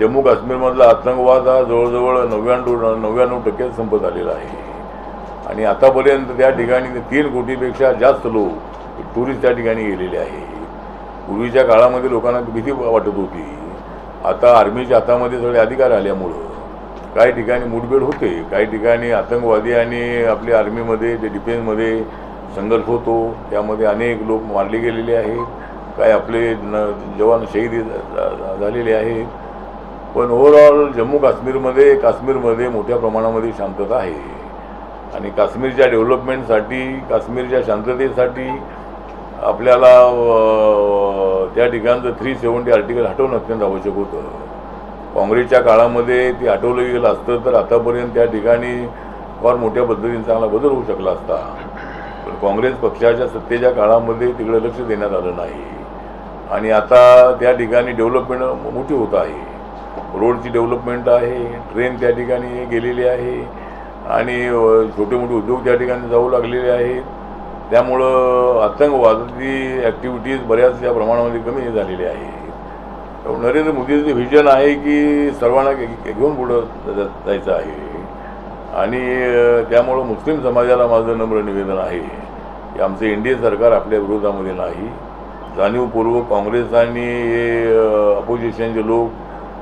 जम्मू काश्मीरमधला आतंकवाद हा जवळजवळ नव्याण्णव नव्याण्णव टक्के संपत आलेला आहे. आणि आतापर्यंत त्या ठिकाणी तीन कोटीपेक्षा जास्त लोक टुरिस्ट त्या ठिकाणी गेलेले आहे. पूर्वीच्या काळामध्ये लोकांना भीती वाटत होती. आता आर्मीच्या हातामध्ये सगळे अधिकार आल्यामुळं काही ठिकाणी मुठभेड होते काही ठिकाणी आतंकवादी आणि आपल्या आर्मीमध्ये जे डिफेन्समध्ये संघर्ष होतो त्यामध्ये अनेक लोक मारले गेलेले आहेत. काही आपले न जवान शहीद झा- झालेले आहेत. पण ओव्हरऑल जम्मू काश्मीरमध्ये काश्मीरमध्ये मोठ्या प्रमाणामध्ये शांतता आहे. आणि काश्मीरच्या डेव्हलपमेंटसाठी काश्मीरच्या शांततेसाठी आपल्याला त्या ठिकाणचं थ्री सेवन्टी आर्टिकल हटवणं अत्यंत आवश्यक होतं. काँग्रेसच्या काळामध्ये ते हटवलं गेलं असतं तर आतापर्यंत त्या ठिकाणी फार मोठ्या पद्धतीने चांगला बदल होऊ शकला असता. पण काँग्रेस पक्षाच्या सत्तेच्या काळामध्ये तिकडे लक्ष देण्यात आलं नाही. आणि आता त्या ठिकाणी डेव्हलपमेंट मोठी होत आहे. रोडची डेव्हलपमेंट आहे ट्रेन त्या ठिकाणी गेलेली आहे आणि छोटे मोठे उद्योग त्या ठिकाणी जाऊ लागलेले आहेत. त्यामुळं आतंकवादाची ॲक्टिव्हिटीज बऱ्याचशा प्रमाणामध्ये कमी झालेली आहे नरेंद्र मोदीचं व्हिजन आहे की सर्वांना घेऊन पुढं जायचं आहे. आणि त्यामुळं मुस्लिम समाजाला माझं नम्र निवेदन आहे. की आमचं इंडियन सरकार आपल्या विरोधामध्ये नाही. जाणीवपूर्वक काँग्रेस आणि अपोजिशनचे लोक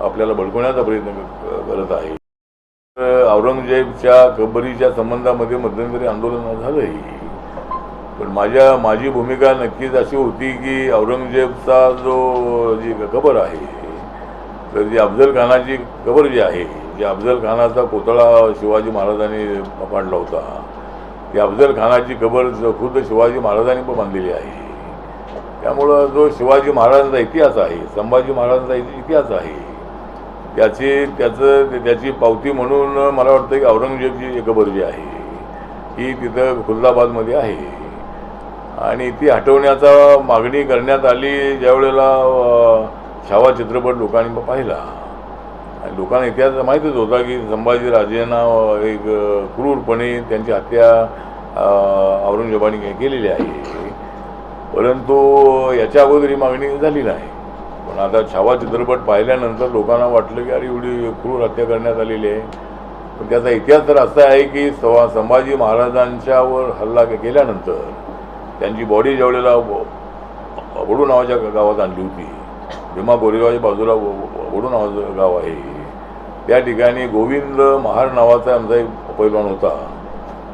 आपल्याला भडकवण्याचा प्रयत्न करत आहे. औरंगजेबच्या कबरीच्या संबंधामध्ये मध्यंतरी आंदोलन झालंही पण माझ्या माझी भूमिका नक्कीच अशी होती की औरंगजेबचा जो जी कबर आहे तर जी अफजल खानाची कबर जी आहे जी अफजल खानाचा पुतळा शिवाजी महाराजांनी पाडला होता ती अफजल खानाची कबर खुद्द शिवाजी महाराजांनी पण बांधलेली आहे. त्यामुळं जो शिवाजी महाराजांचा इतिहास आहे संभाजी महाराजांचा इति- इतिहास आहे त्याची त्याचं त्याची पावती म्हणून मला वाटतं की औरंगजेबची एकबर्जी आहे. ही तिथं खुलदाबादमध्ये आहे. आणि ती हटवण्याचा मागणी करण्यात आली ज्यावेळेला छावा चित्रपट लोकांनी पाहिला. आणि लोकांना इतिहास माहीतच होता की संभाजीराजेंना एक क्रूरपणे त्यांची हत्या औरंगजेबाने केलेली आहे. परंतु याच्या अगोदर ही मागणी झाली नाही. पण आता छावा चित्रपट पाहिल्यानंतर लोकांना वाटलं की अरे एवढी क्रूर हत्या करण्यात आलेली आहे. पण त्याचा इतिहास तर असा आहे की सवा संभाजी महाराजांच्यावर हल्ला केल्यानंतर त्यांची बॉडी ज्यावेळेला वडू नावाच्या गावात आणली होती. भीमा गोरेगावच्या बाजूला वडू नावाचं गाव आहे. त्या ठिकाणी गोविंद महार नावाचा आमचा एक पैलवान होता.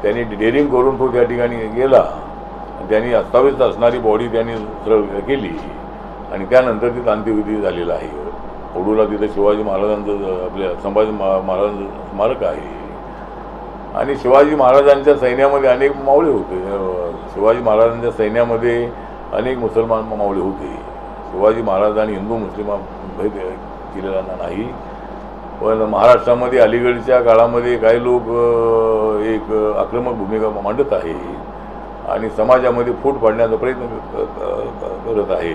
त्यांनी डेअरिंग करून तो त्या ठिकाणी गेला. त्यांनी अस्ताव्यस्त असणारी बॉडी त्यांनी सरळ केली. आणि त्यानंतर तिथं अंत्यविधी झालेला आहे. ओडूला तिथं शिवाजी महाराजांचं आपल्या संभाजी महा महाराजांचं स्मारक आहे. आणि शिवाजी महाराजांच्या सैन्यामध्ये अनेक मावळे होते. शिवाजी महाराजांच्या सैन्यामध्ये अनेक मुसलमान मावळे होते. शिवाजी महाराजांनी हिंदू मुस्लिम भेद केलेला नाही. पण महाराष्ट्रामध्ये अलीकडच्या काळामध्ये काही लोक एक आक्रमक भूमिका मांडत आहे आणि समाजामध्ये फूट पाडण्याचा प्रयत्न करत आहे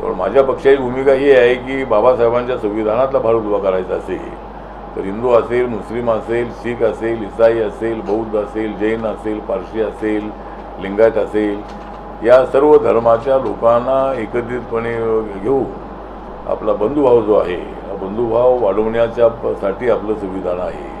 त्यामुळे माझ्या पक्षाची भूमिका ही आहे की बाबासाहेबांच्या संविधानातला भारत उभा करायचा असेल तर हिंदू असेल मुस्लिम असेल शीख असेल इसाई असेल बौद्ध असेल जैन असेल पारशी असेल लिंगायत असेल या सर्व धर्माच्या लोकांना एकत्रितपणे घेऊन आपला बंधुभाव जो आहे हा बंधुभाव वाढवण्याच्या प- साठी आपलं संविधान आहे.